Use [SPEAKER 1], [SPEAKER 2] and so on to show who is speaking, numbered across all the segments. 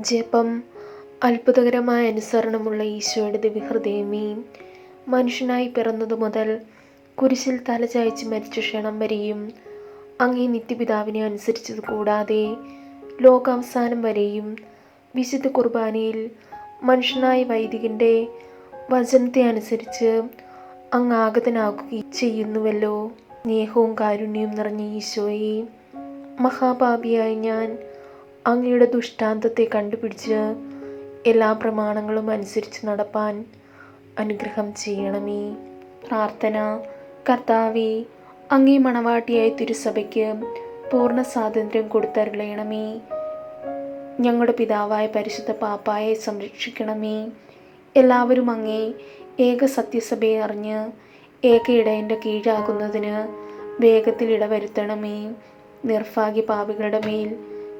[SPEAKER 1] ജപം അത്ഭുതകരമായ അനുസരണമുള്ള ഈശോയുടെ ദിവ്യഹൃദയമേ മനുഷ്യനായി പിറന്നതു മുതൽ കുരിശിൽ തലചായ്ച്ച് മരിച്ച ക്ഷണം വരെയും അങ്ങേ നിത്യപിതാവിനെ അനുസരിച്ചത് കൂടാതെ ലോകാവസാനം വരെയും വിശുദ്ധ കുർബാനയിൽ മനുഷ്യനായ വൈദികന്റെ വചനത്തെ അനുസരിച്ച് അങ്ങ് ആഗതനാകുകയും ചെയ്യുന്നുവല്ലോ. സ്നേഹവും കാരുണ്യവും നിറഞ്ഞ ഈശോയെ മഹാപാപിയായ ഞാൻ അങ്ങയുടെ ദുഷ്ടാന്തത്തെ കണ്ടുപിടിച്ച് എല്ലാ പ്രമാണങ്ങളും അനുസരിച്ച് നടപ്പാൻ അനുഗ്രഹം ചെയ്യണമേ. പ്രാർത്ഥന. കർത്താവെ അങ്ങേ മണവാട്ടിയായ തിരുസഭയ്ക്ക് പൂർണ സ്വാതന്ത്ര്യം കൊടുത്തരുളയണമേ ഞങ്ങളുടെ പിതാവായ പരിശുദ്ധ പാപ്പായെ സംരക്ഷിക്കണമേ. എല്ലാവരും അങ്ങേ ഏക സത്യസഭയെ അറിഞ്ഞ് ഏക ഇടയന്റെ കീഴാകുന്നതിന് വേഗത്തിൽ ഇടവരുത്തണമേ. നിർഭാഗ്യ പാപികളുടെ മേൽ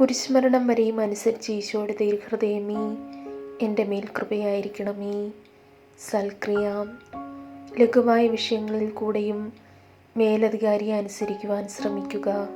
[SPEAKER 1] കുരിശുമരണം വരെയും അനുസരിച്ച് ഈശോയുടെ ദീർഘൃദയമേ എന്റെ മേൽ കൃപയായിരിക്കണമേ. സൽക്രിയ ലഘുവായ വിഷയങ്ങളിൽ കൂടെയും മേലധികാരിയെ അനുസരിക്കുവാൻ ശ്രമിക്കുക.